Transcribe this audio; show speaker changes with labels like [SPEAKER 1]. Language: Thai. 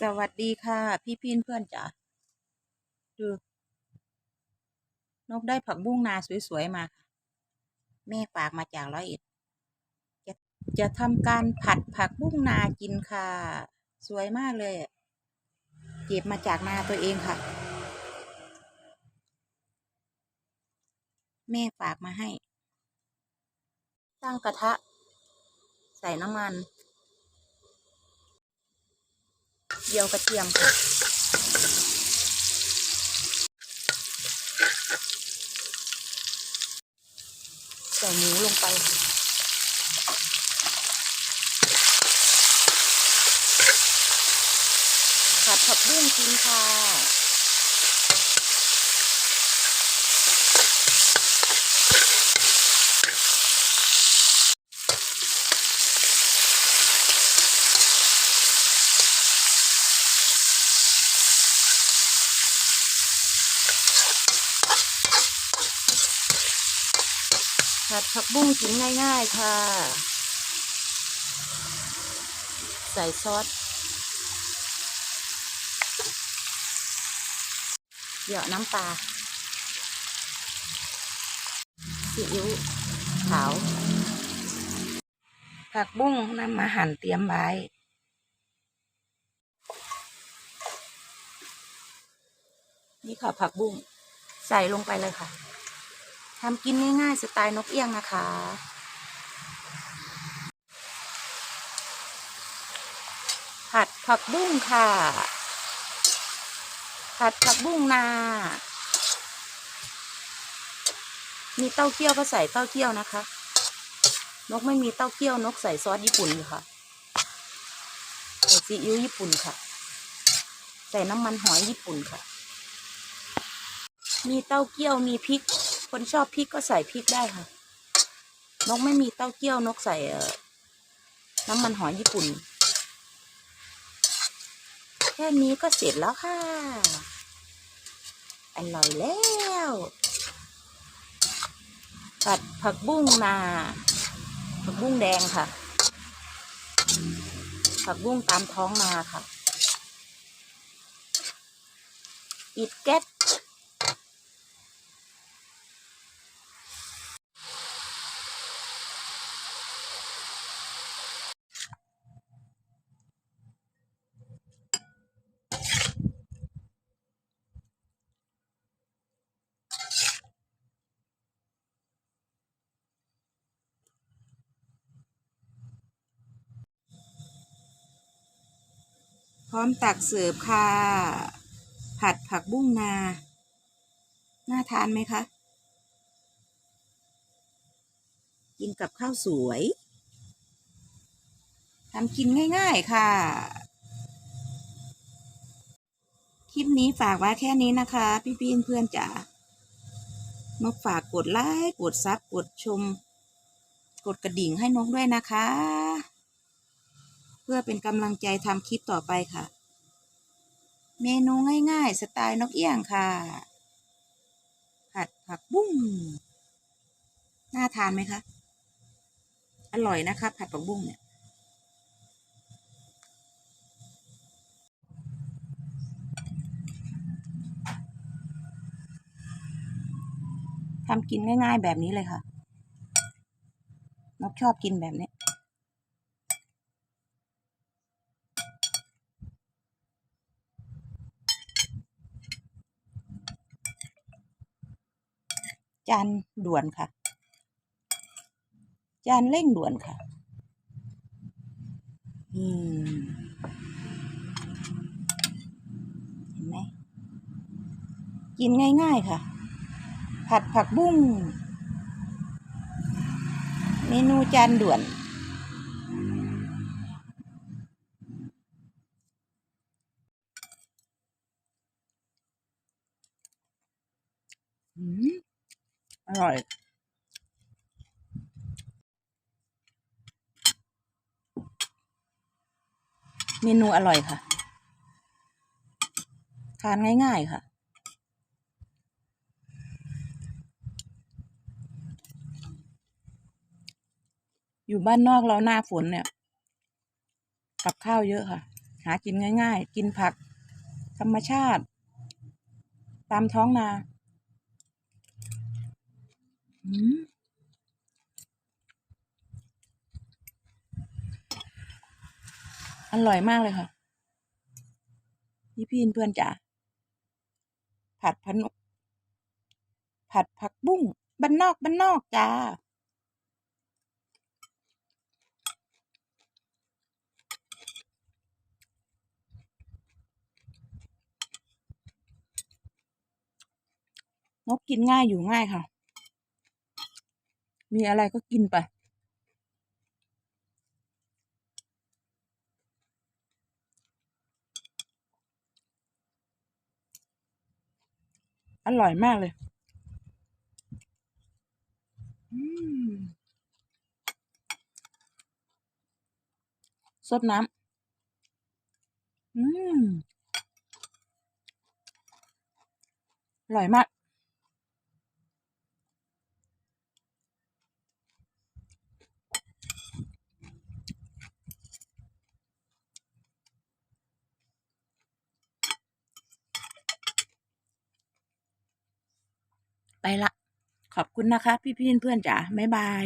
[SPEAKER 1] สวัสดีค่ะ พี่พี่เพื่อนจ๋าดูนกได้ผักบุ้งนาสวยๆมาค่ะแม่ฝากมาจากร้อยเอ็ดจะจะทำการผัดผักบุ้งนากินค่ะ สวยมากเลยเก็บมาจากนาตัวเองค่ะ แม่ฝากมาให้ ตั้งกระทะ ใส่น้ำมันเจียวกระเทียมค่ะใส่หมูลงไปผัดผักบุ้งกินค่ะ ผัดผักบุ้งกินง่าย ๆ ค่ะ ใส่ซอสเหยาะน้ำปลาซีอิ๊วขาว ผักบุ้งนำมาหั่นเตรียมไว้นี่ค่ะผักบุ้งใส่ลงไปเลยค่ะ ทำกินง่ายๆสไตล์นกเอี้ยงนะคะ ผัดผักบุ้งค่ะ ผัดผักบุ้งนา มีเต้าเจี้ยวก็ใส่เต้าเจี้ยวนะคะ นกไม่มีเต้าเจี้ยวนกใส่ซอสญี่ปุ่นค่ะ ใส่ซีอิ๊วญี่ปุ่นค่ะ ใส่น้ำมันหอยญี่ปุ่นค่ะ มีเต้าเจี้ยวมีพริก คนชอบพริกก็ใส่พริกได้ค่ะ นกไม่มีเต้าเจี้ยวนกใส่เอ่อน้ำมันหอยญี่ปุ่น แค่นี้ก็เสร็จแล้วค่ะ อร่อยแล้วผัดผักบุ้งนาผักบุ้งแดงค่ะ ผักบุ้งตามท้องนาค่ะปิดแก๊ส พ ร้อมตักเสิร์ฟค่ะ ผัดผักบุ้งนา น่าทานไหมคะ กินกับข้าวสวยทำกินง่ายๆค่ะ คลิปนี้ฝากไว้แค่นี้นะคะ พี่ๆเพื่อนๆจ๋านกฝากกดไลค์ กดซับ กดชม กดกระดิ่งให้นกด้วยนะคะ เพื่อเป็นกำลังใจทำคลิปต่อไปค่ะ เมนูง่ายๆ สไตล์นกเอี้ยงค่ะ ผัดผักบุ้งน่าทานไหมคะ อร่อยนะคะ ผัดผักบุ้งเนี่ยทำกินง่ายๆแบบนี้เลยค่ะ นกชอบกินแบบนี้ จานด่วนค่ะ จานเร่งด่วนค่ะ อืม เห็นไหม กินง่ายๆค่ะ ผัดผักบุ้ง เมนูจานด่วน อืม อร่อยเมนูอร่อยค่ะ ทานง่าย ๆ ค่ะ อยู่บ้านนอกเราหน้าฝนเนี่ย กับข้าวเยอะค่ะ หากินง่าย ๆ กินผัก ธรรมชาติ ตามท้องนา อืมอร่อยมากเลยค่ะ พี่พี่เพื่อนจ๋า ผัดพันผัดผักบุ้งบ้านนอกบ้านนอกจ้านกกินง่ายอยู่ง่ายค่ะ มีอะไรก็กินไป อร่อยมากเลยอืมสดน้ำ อืม อร่อยมาก ไปละ ขอบคุณนะคะ พี่พี่เพื่อนๆจ๋าบ๊ายบาย